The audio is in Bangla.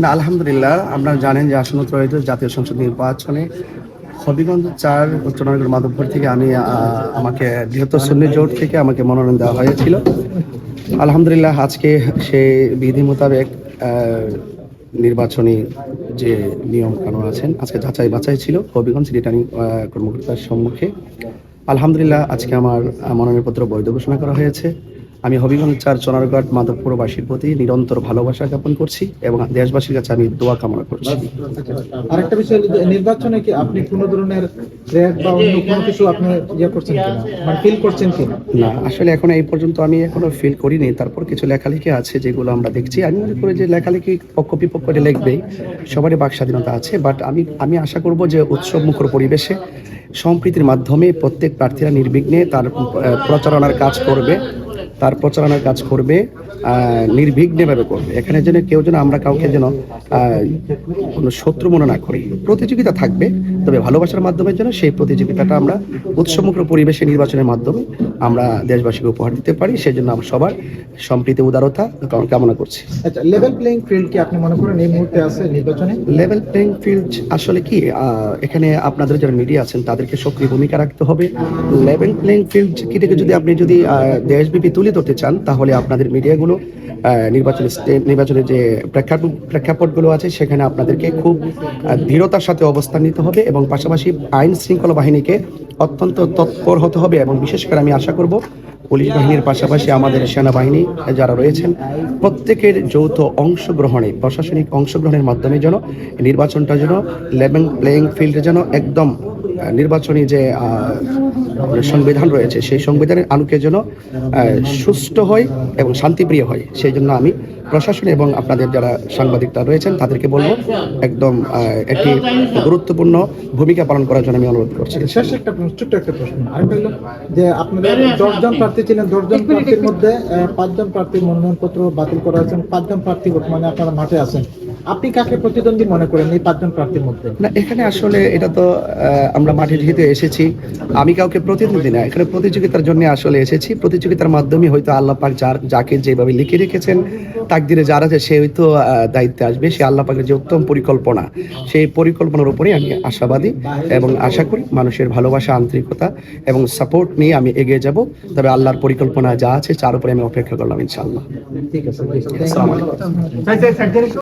না, আলহামদুলিল্লাহ, আপনারা জানেন যে আসন্ন ত্রয়োদশ জাতীয় সংসদ নির্বাচনে হবিগঞ্জ চার উচ্চনগর মাধবপুর থেকে আমি আমাকে বৃহত্তর সুন্নি জোট থেকে আমাকে মনোনয়ন দেওয়া হয়েছিল। আলহামদুলিল্লাহ, আজকে সে বিধি মোতাবেক নির্বাচনী যে নিয়ম কানুন আছেন, আজকে যাচাই বাছাই ছিল হবিগঞ্জ রিটার্নিং কর্মকর্তার সম্মুখে। আলহামদুলিল্লাহ, আজকে আমার মনোনয়নপত্র বৈধ ঘোষণা করা হয়েছে। আমি হবিগঞ্জ চার চনারঘাট মাধবপুরবাসীর প্রতি নিরন্তর ভালোবাসা জ্ঞাপন করছি এবং দেশবাসীর কাছে আমি দোয়া কামনা করছি। আরেকটা বিষয় নির্বাচনে কি আপনি কোনো ধরনের বা অন্য কোনো কিছু আপনি ইয়ে করছেন কিনা? মানে ফিল করছেন কিনা? না আসলে এখন এই পর্যন্ত আমি এখনও ফিল করিনি। তারপর কিছু লেখালেখি আছে যেগুলো আমরা দেখছি। আমি মনে করি যে লেখালেখি পক্ষ বিপক্ষে লিখবেই সবারই বাক স্বাধীনতা আছে। বাট আমি আমি আশা করব যে উৎসব মুখর পরিবেশে সম্প্রীতির মাধ্যমে প্রত্যেক প্রার্থীরা নির্বিঘ্নে তার প্রচারণার কাজ করবে তার প্রচারণার কাজ করবে নির্বিঘ্নেভাবে করবে। এখানে যেন কেউ যেন আমরা কাউকে যেন কোনো শত্রু মনে না করি। প্রতিযোগিতা থাকবে তবে ভালোবাসার মাধ্যমে যেন সেই প্রতিযোগিতাটা আমরা উৎসমুখর পরিবেশে নির্বাচনের মাধ্যমে আমরা দেশবাসীকে উপহার দিতে পারি। সেই জন্য আমরা সবার সম্প্রীতি উদারতা কামনা করছি। আচ্ছা লেভেল প্লেইং ফিল্ড কি আপনি মনে করেন এই মুহূর্তে আছে নির্বাচনে? লেভেল প্লেইং ফিল্ড আসলে কি এখানে আপনাদের যারা মিডিয়া আছেন তাদেরকে সক্রিয় ভূমিকা রাখতে হবে। লেভেল প্লেইং থেকে যদি আপনি যদি আহ, দেশব্যাপী তুলে ধরতে চান তাহলে আপনাদের মিডিয়াগুলো নির্বাচন নির্বাচনের যে প্রেক্ষাপট প্রেক্ষাপটগুলো আছে সেখানে আপনাদেরকে খুব দৃঢ়তার সাথে অবস্থান নিতে হবে এবং পাশাপাশি আইন শৃঙ্খলা বাহিনীকে অত্যন্ত তৎপর হতে হবে এবং বিশেষ করে আমি আশা করব পুলিশ বাহিনীর পাশাপাশি আমাদের সেনাবাহিনী যারা রয়েছেন প্রত্যেকের যৌথ অংশগ্রহণে প্রশাসনিক অংশগ্রহণের মাধ্যমে যেন নির্বাচনটা যেন লেভেল প্লেয়িং ফিল্ডে যেন একদম নির্বাচনী যে সংবিধান রয়েছে সেই সংবিধানের আনুকে যেন সুষ্ঠু হয় এবং শান্তিপ্রিয় হয় সেই জন্য আমি প্রশাসন এবং আপনাদের যারা সাংবাদিকরা রয়েছেন তাদেরকে বলব একদম একটি গুরুত্বপূর্ণ ভূমিকা পালন করার জন্য আমি অনুরোধ করছি। শেষ একটা প্রশ্ন, ছোট্ট একটা প্রশ্ন। যে আপনাদের দশজন প্রার্থী ছিলেন দশজন প্রার্থীর মধ্যে পাঁচজন প্রার্থীর মনোনয়নপত্র বাতিল করা হয়েছে পাঁচজন প্রার্থী বর্তমানে আপনারা মাঠে আছেন। আপনি কাকে প্রতিদ্বন্দ্বী মনে করেন এই পাঁচজন প্রার্থীর মধ্যে না এখানে আসলে এটা তো আমরা মাঠে যেহেতু এসেছি আমি কাউকে প্রতিদ্বন্দ্বী না এখানে প্রতিযোগিতার জন্য আসলে এসেছি প্রতিযোগিতার মাধ্যমে হয়তো আল্লাহ পাক যার যাকে যেভাবে লিখে রেখেছেন তাকদিরে যার আছে সে হয়তো দায়িত্বে আসবে সে আল্লাহ পাকের যে উত্তম পরিকল্পনা সেই পরিকল্পনার উপরে আমি আশাবাদী এবং আশা করি মানুষের ভালোবাসা আন্তরিকতা এবং সাপোর্ট নিয়ে আমি এগিয়ে যাব তবে আল্লাহর পরিকল্পনা যা আছে তার উপরে আমি অপেক্ষা করলাম ইনশাআল্লাহ ঠিক আছে